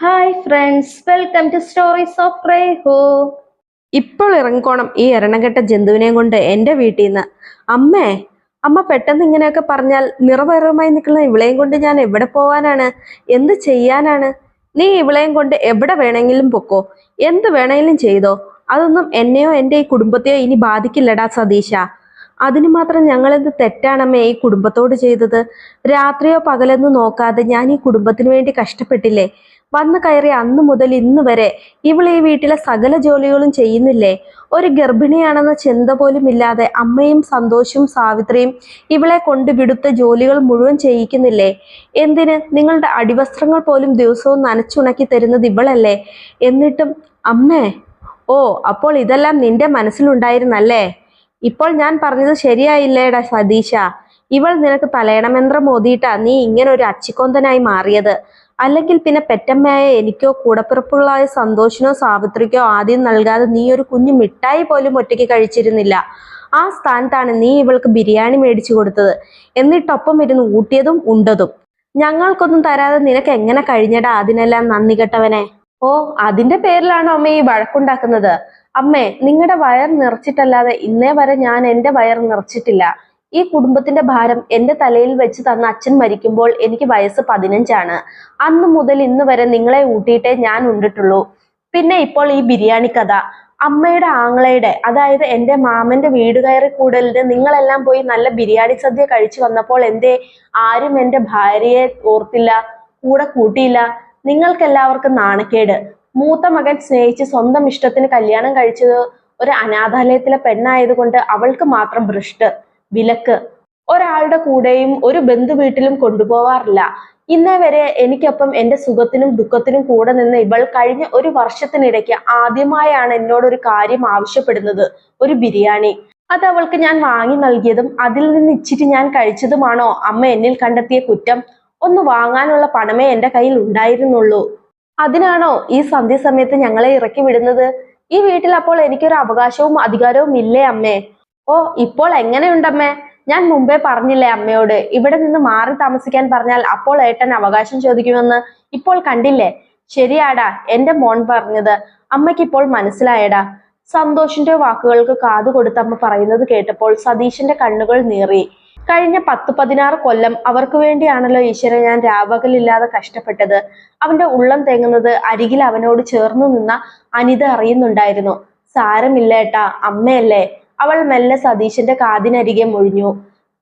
Hi friends welcome to stories of റേഹോ ഇപ്പോൾ ഇറങ്ങിക്കോണം ഈ എരണക്കെട്ട ജന്തുവിനെയും കൊണ്ട് എന്റെ വീട്ടിൽ നിന്ന്. അമ്മേ അമ്മ പെട്ടെന്ന് ഇങ്ങനെയൊക്കെ പറഞ്ഞാൽ നിറവയറുമായി നിൽക്കുന്ന ഇവളെയും കൊണ്ട് ഞാൻ എവിടെ പോവാനാണ്? എന്ത് ചെയ്യാനാണ്? നീ ഇവളെയും കൊണ്ട് എവിടെ വേണമെങ്കിലും പൊക്കോ? എന്ത് വേണമെങ്കിലും ചെയ്തോ? അതൊന്നും എന്നെയോ എന്റെ ഈ കുടുംബത്തെയോ ഇനി ബാധിക്കില്ലടാ സതീശ. അതിന് മാത്രം ഞങ്ങളെന്ത് തെറ്റാണമ്മേ ഈ കുടുംബത്തോട് ചെയ്തത്? രാത്രിയോ പകലെന്ന് നോക്കാതെ ഞാൻ ഈ കുടുംബത്തിന് വേണ്ടി കഷ്ടപ്പെട്ടില്ലേ? വന്നു കയറി അന്നു മുതൽ ഇന്ന് വരെ ഇവൾ ഈ വീട്ടിലെ സകല ജോലികളും ചെയ്യുന്നില്ലേ? ഒരു ഗർഭിണിയാണെന്ന ചിന്ത പോലും ഇല്ലാതെ അമ്മയും സന്തോഷവും സാവിത്രിയും ഇവളെ കൊണ്ട് വിടുത്ത ജോലികൾ മുഴുവൻ ചെയ്യിക്കുന്നില്ലേ? എന്തിന് നിങ്ങളുടെ അടിവസ്ത്രങ്ങൾ പോലും ദിവസവും നനച്ചുണക്കി തരുന്നത് ഇവളല്ലേ? എന്നിട്ടും അമ്മേ ഓ അപ്പോൾ ഇതെല്ലാം നിന്റെ മനസ്സിലുണ്ടായിരുന്നല്ലേ? ഇപ്പോൾ ഞാൻ പറഞ്ഞത് ശരിയായില്ലേടാ സതീശ? ഇവൾ നിനക്ക് തലയണമന്ത്രം മോദിയിട്ടാ നീ ഇങ്ങനെ ഒരു അച്ചിക്കൊന്തനായി മാറിയത്. അല്ലെങ്കിൽ പിന്നെ പെറ്റമ്മയായ എനിക്കോ കൂടപ്പിറപ്പുകളായ സന്തോഷിനോ സാവിത്രിക്കോ ആദ്യം നൽകാതെ നീ ഒരു കുഞ്ഞു മിഠായി പോലും ഒറ്റയ്ക്ക് കഴിച്ചിരുന്നില്ല. ആ സ്ഥാനത്താണ് നീ ഇവൾക്ക് ബിരിയാണി മേടിച്ചു കൊടുത്തത്. എന്നിട്ടൊപ്പം ഇരുന്ന് ഊട്ടിയതും ഉണ്ടതും. ഞങ്ങൾക്കൊന്നും തരാതെ നിനക്ക് എങ്ങനെ കഴിഞ്ഞടാ അതിനെല്ലാം നന്ദി കെട്ടവനെ? ഓ അതിന്റെ പേരിലാണോ അമ്മ ഈ വഴക്കുണ്ടാക്കുന്നത്? അമ്മേ നിങ്ങളുടെ വയർ നിറച്ചിട്ടല്ലാതെ ഇന്നേ വരെ ഞാൻ എന്റെ വയർ നിറച്ചിട്ടില്ല. ഈ കുടുംബത്തിന്റെ ഭാരം എന്റെ തലയിൽ വെച്ച് തന്ന അച്ഛൻ മരിക്കുമ്പോൾ എനിക്ക് വയസ്സ് പതിനഞ്ചാണ്. അന്ന് മുതൽ ഇന്ന് വരെ നിങ്ങളെ ഊട്ടിയിട്ടേ ഞാൻ ഉണ്ടിട്ടുള്ളൂ. പിന്നെ ഇപ്പോൾ ഈ ബിരിയാണി കഥ. അമ്മയുടെ ആങ്ങളയുടെ അതായത് എന്റെ മാമന്റെ വീട് കയറി കൂടലിന് നിങ്ങളെല്ലാം പോയി നല്ല ബിരിയാണി സദ്യ കഴിച്ചു വന്നപ്പോൾ എന്തേ? ആരും എന്റെ ഭാര്യയെ ഓർത്തില്ല കൂടെ കൂട്ടിയില്ല. നിങ്ങൾക്കെല്ലാവർക്കും നാണക്കേട്. മൂത്ത മകൻ സ്നേഹിച്ച് സ്വന്തം ഇഷ്ടത്തിന് കല്യാണം കഴിച്ചത് ഒരു അനാഥാലയത്തിലെ പെണ്ണായതുകൊണ്ട് അവൾക്ക് മാത്രം ഭ്രഷ്ട്. വിലക്ക്. ഒരാളുടെ കൂടെയും ഒരു ബന്ധു വീട്ടിലും കൊണ്ടുപോവാറില്ല. ഇന്നേ വരെ എനിക്കൊപ്പം എന്റെ സുഖത്തിനും ദുഃഖത്തിനും കൂടെ നിന്ന് ഇവൾ കഴിഞ്ഞ ഒരു വർഷത്തിനിടയ്ക്ക് ആദ്യമായാണ് എന്നോട് ഒരു കാര്യം ആവശ്യപ്പെടുന്നത്. ഒരു ബിരിയാണി. അത് അവൾക്ക് ഞാൻ വാങ്ങി നൽകിയതും അതിൽ നിന്ന് ഇച്ചിരി ഞാൻ കഴിച്ചതുമാണോ? അമ്മ എന്നിൽ കണ്ടെത്തിയ കുറ്റം. ഒന്ന് വാങ്ങാനുള്ള പണമേ എന്റെ കയ്യിൽ ഉണ്ടായിരുന്നുള്ളൂ. അതിനാണോ ഈ സന്ധ്യ സമയത്ത് ഞങ്ങളെ ഇറക്കി വിടുന്നത്? ഈ വീട്ടിൽ അപ്പോൾ എനിക്കൊരു അവകാശവും അധികാരവും ഇല്ലേ അമ്മേ? ഓ ഇപ്പോൾ എങ്ങനെയുണ്ടമ്മേ? ഞാൻ മുമ്പേ പറഞ്ഞില്ലേ അമ്മയോട്? ഇവിടെ നിന്ന് മാറി താമസിക്കാൻ പറഞ്ഞാൽ അപ്പോൾ ഏട്ടൻ അവകാശം ചോദിക്കുമെന്ന് ഇപ്പോൾ കണ്ടില്ലേ? ശരിയാടാ എന്റെ മോൻ പറഞ്ഞത് അമ്മയ്ക്ക് ഇപ്പോൾ മനസ്സിലായടാ. സന്തോഷിന്റെ വാക്കുകൾക്ക് കാതു കൊടുത്ത് അമ്മ പറയുന്നത് കേട്ടപ്പോൾ സതീഷിന്റെ കണ്ണുകൾ നീറി. കഴിഞ്ഞ പത്ത് പതിനാറ് കൊല്ലം അവർക്ക് വേണ്ടിയാണല്ലോ ഈശ്വരൻ ഞാൻ രാവകലില്ലാതെ കഷ്ടപ്പെട്ടത്. അവന്റെ ഉള്ളം തേങ്ങുന്നത് അരികിൽ അവനോട് ചേർന്നു നിന്ന അനിത അറിയുന്നുണ്ടായിരുന്നു. സാരമില്ല ഏട്ടാ അമ്മയല്ലേ? അവൾ മെല്ലെ സതീശന്റെ കാതിനരികെ മൊഴിഞ്ഞു.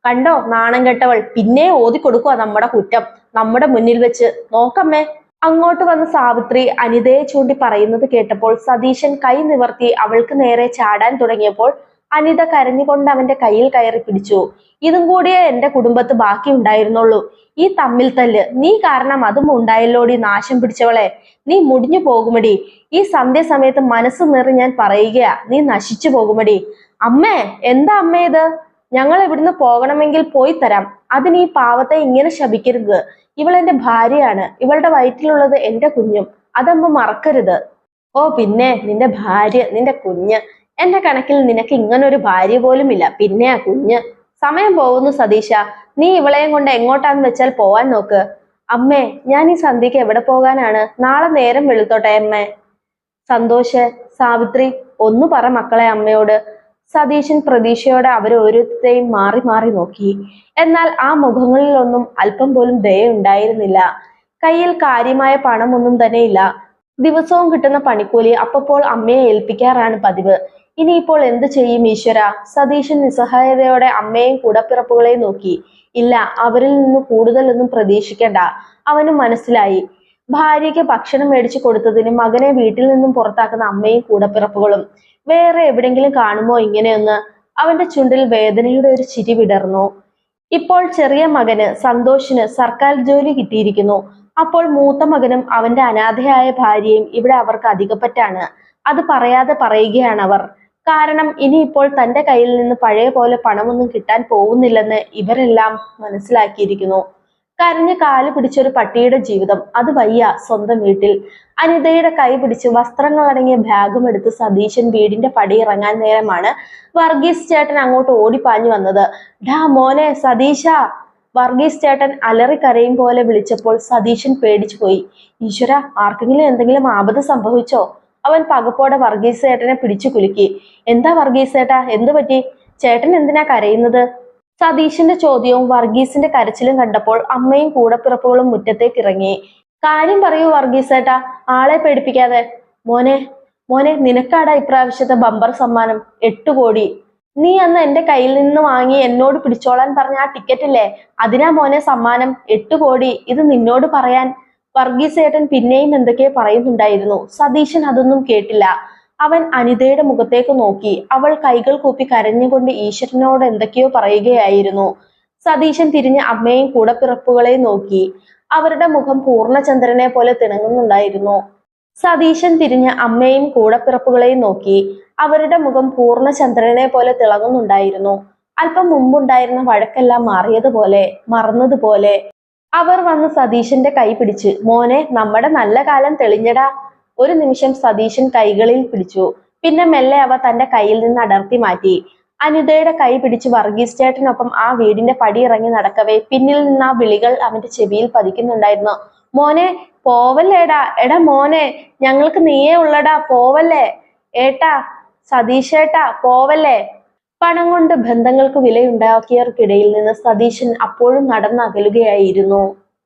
കണ്ടോ നാണം കെട്ടവൾ. പിന്നെ ഓതി കൊടുക്കുക നമ്മുടെ കുറ്റം. നമ്മുടെ മുന്നിൽ വെച്ച് നോക്കമ്മേ. അങ്ങോട്ട് വന്ന സാവിത്രി അനിതയെ ചൂണ്ടി പറയുന്നത് കേട്ടപ്പോൾ സതീശൻ കൈ നിവർത്തി അവൾക്ക് നേരെ ചാടാൻ തുടങ്ങിയപ്പോൾ അനിത കരഞ്ഞുകൊണ്ട് അവന്റെ കയ്യിൽ കയറി പിടിച്ചു. ഇതും കൂടിയേ എന്റെ കുടുംബത്ത് ബാക്കി ഉണ്ടായിരുന്നുള്ളൂ. ഈ തമ്മിൽ തല്ല്. നീ കാരണം അതും ഉണ്ടായല്ലോടി നാശം പിടിച്ചവളെ. നീ മുടിഞ്ഞു പോകുമടി. ഈ സന്ധ്യ സമയത്ത് മനസ്സ് നിറി ഞാൻ പറയുകയാ. നീ നശിച്ചു പോകുമടി. അമ്മേ എന്താ അമ്മേ ഇത്? ഞങ്ങൾ ഇവിടുന്ന് പോകണമെങ്കിൽ പോയി തരാം. അതിന് ഈ പാവത്തെ ഇങ്ങനെ ശപിക്കരുത്. എന്റെ ഭാര്യയാണ്. ഇവളുടെ വയറ്റിലുള്ളത് എന്റെ കുഞ്ഞും. അതമ്മ മറക്കരുത്. ഓ പിന്നെ നിന്റെ ഭാര്യ നിന്റെ കുഞ്ഞ്. എന്റെ കണക്കിൽ നിനക്ക് ഇങ്ങനെ ഒരു ഭാര്യ പോലും ഇല്ല പിന്നെ ആ കുഞ്ഞ്. സമയം പോകുന്നു സതീശ. നീ ഇവളെയും കൊണ്ട് എങ്ങോട്ടാന്ന് വെച്ചാൽ പോവാൻ നോക്ക്. അമ്മേ ഞാൻ ഈ സന്ധ്യക്ക് എവിടെ പോകാനാണ്? നാളെ നേരം വെളുത്തോട്ടെ അമ്മേ. സന്തോഷ് സാവിത്രി ഒന്നു പറ മക്കളെ അമ്മയോട്. സതീശൻ പ്രതീക്ഷയോടെ അവരെ മാറി മാറി നോക്കി. എന്നാൽ ആ മുഖങ്ങളിലൊന്നും അല്പം പോലും ദയ ഉണ്ടായിരുന്നില്ല കയ്യിൽ കാര്യമായ പണമൊന്നും തന്നെ ഇല്ല ദിവസവും കിട്ടുന്ന പണിക്കൂലി അപ്പപ്പോൾ അമ്മയെ ഏൽപ്പിക്കാറാണ് പതിവ്. ഇനിയിപ്പോൾ എന്ത് ചെയ്യും ഈശ്വര? സതീശൻ നിസ്സഹായതയോടെ അമ്മയും കൂടപ്പിറപ്പുകളെയും നോക്കി. ഇല്ല അവരിൽ നിന്ന് കൂടുതലൊന്നും പ്രതീക്ഷിക്കണ്ട. അവനും മനസ്സിലായി. ഭാര്യയ്ക്ക് ഭക്ഷണം മേടിച്ചു കൊടുത്തതിന് മകനെ വീട്ടിൽ നിന്നും പുറത്താക്കുന്ന അമ്മയും കൂടപ്പിറപ്പുകളും. വേറെ എവിടെങ്കിലും കാണുമോ ഇങ്ങനെയൊന്ന് അവന്റെ ചുണ്ടിൽ വേദനയുടെ ഒരു ചിരി വിടർന്നു. ഇപ്പോൾ ചെറിയ മകന് സന്തോഷിന് സർക്കാർ ജോലി കിട്ടിയിരിക്കുന്നു. അപ്പോൾ മൂത്ത മകനും അവന്റെ അനാഥയായ ഭാര്യയും ഇവിടെ അവർക്ക് അധികപ്പറ്റാണ്. അത് പറയാതെ പറയുകയാണ് അവർ കാരണം ഇനിയിപ്പോൾ തന്റെ കയ്യിൽ നിന്ന് പഴയ പോലെ പണമൊന്നും കിട്ടാൻ പോകുന്നില്ലെന്ന് ഇവരെല്ലാം മനസ്സിലാക്കിയിരിക്കുന്നു. കരഞ്ഞ് കാൽ പിടിച്ചൊരു പട്ടിയുടെ ജീവിതം. അത് വയ്യ സ്വന്തം വീട്ടിൽ. അനിതയുടെ കൈ പിടിച്ച് വസ്ത്രങ്ങൾ അടങ്ങിയ ബാഗും എടുത്ത് സതീശൻ വീടിന്റെ പടി ഇറങ്ങാൻ നേരമാണ് വർഗീസ് ചേട്ടൻ അങ്ങോട്ട് ഓടിപ്പാഞ്ഞു വന്നത്. ഡാ മോനെ സതീശ. വർഗീസ് ചേട്ടൻ അലറി അലറിക്കരയും പോലെ വിളിച്ചപ്പോൾ സതീശൻ പേടിച്ചു പോയി. ഈശ്വര ആർക്കെങ്കിലും എന്തെങ്കിലും ആപത്ത് സംഭവിച്ചോ? അവൻ പകപ്പോടെ വർഗീസ് ചേട്ടനെ പിടിച്ചു കുലുക്കി. എന്താ വർഗീസ് ചേട്ടാ എന്തു പറ്റി ചേട്ടൻ എന്തിനാ കരയുന്നത്? സതീശന്റെ ചോദ്യവും വർഗീസിന്റെ കരച്ചിലും കണ്ടപ്പോൾ അമ്മയും കൂടപ്പിറപ്പുകളും മുറ്റത്തേക്ക് ഇറങ്ങി. കാര്യം പറയൂ വർഗീസേട്ടാ ആളെ പേടിപ്പിക്കാതെ. മോനെ മോനെ നിനക്കാടാ ഇപ്രാവശ്യത്തെ ബമ്പർ സമ്മാനം? എട്ട് കോടി. നീ അന്ന് എന്റെ കയ്യിൽ നിന്ന് വാങ്ങി എന്നോട് പിടിച്ചോളാൻ പറഞ്ഞ ആ ടിക്കറ്റ് ഇല്ലേ? അതിനാ മോനെ സമ്മാനം? എട്ട് കോടി. ഇത് നിന്നോട് പറയാൻ. വർഗീസേട്ടൻ പിന്നെയും എന്തൊക്കെയോ പറയുന്നുണ്ടായിരുന്നു. സതീശൻ അതൊന്നും കേട്ടില്ല. അവൻ അനിതയുടെ മുഖത്തേക്ക് നോക്കി. അവൾ കൈകൾ കൂപ്പി കരഞ്ഞുകൊണ്ട് ഈശ്വരനോട് എന്തൊക്കെയോ പറയുകയായിരുന്നു. സതീശൻ തിരിഞ്ഞ് അമ്മയും കൂടപ്പിറപ്പുകളെയും നോക്കി. അവരുടെ മുഖം പൂർണചന്ദ്രനെ പോലെ തിണങ്ങുന്നുണ്ടായിരുന്നു. സതീശൻ തിരിഞ്ഞ് അമ്മയും കൂടപ്പിറപ്പുകളെയും നോക്കി. അവരുടെ മുഖം പൂർണചന്ദ്രനെ പോലെ തിളങ്ങുന്നുണ്ടായിരുന്നു. അല്പം മുമ്പുണ്ടായിരുന്ന വഴക്കെല്ലാം മാറിയതുപോലെ മറന്നതുപോലെ. അവർ വന്ന് സതീശന്റെ കൈ പിടിച്ച് മോനെ നമ്മുടെ നല്ല കാലം തെളിഞ്ഞടാ. ഒരു നിമിഷം സതീശൻ കൈകളിൽ പിടിച്ചു. പിന്നെ മെല്ലെ അവ തന്റെ കയ്യിൽ നിന്ന് അടർത്തി മാറ്റി. അനിതയുടെ കൈ പിടിച്ച് വർഗീസ് ചേട്ടനൊപ്പം ആ വീടിന്റെ പടി ഇറങ്ങി നടക്കവേ പിന്നിൽ നിന്ന് ആ വിളികൾ അവന്റെ ചെവിയിൽ പതിക്കുന്നുണ്ടായിരുന്നു. മോനെ പോവല്ലേടാ? എടാ മോനെ ഞങ്ങൾക്ക് നീയേ ഉള്ളടാ പോവല്ലേ? ഏട്ടാ സതീശേട്ടാ പോവല്ലേ? പണം കൊണ്ട് ബന്ധങ്ങൾക്ക് വിലയുണ്ടാക്കിയവർക്കിടയിൽ നിന്ന് സതീശൻ അപ്പോഴും നടന്നകലുകയായിരുന്നു.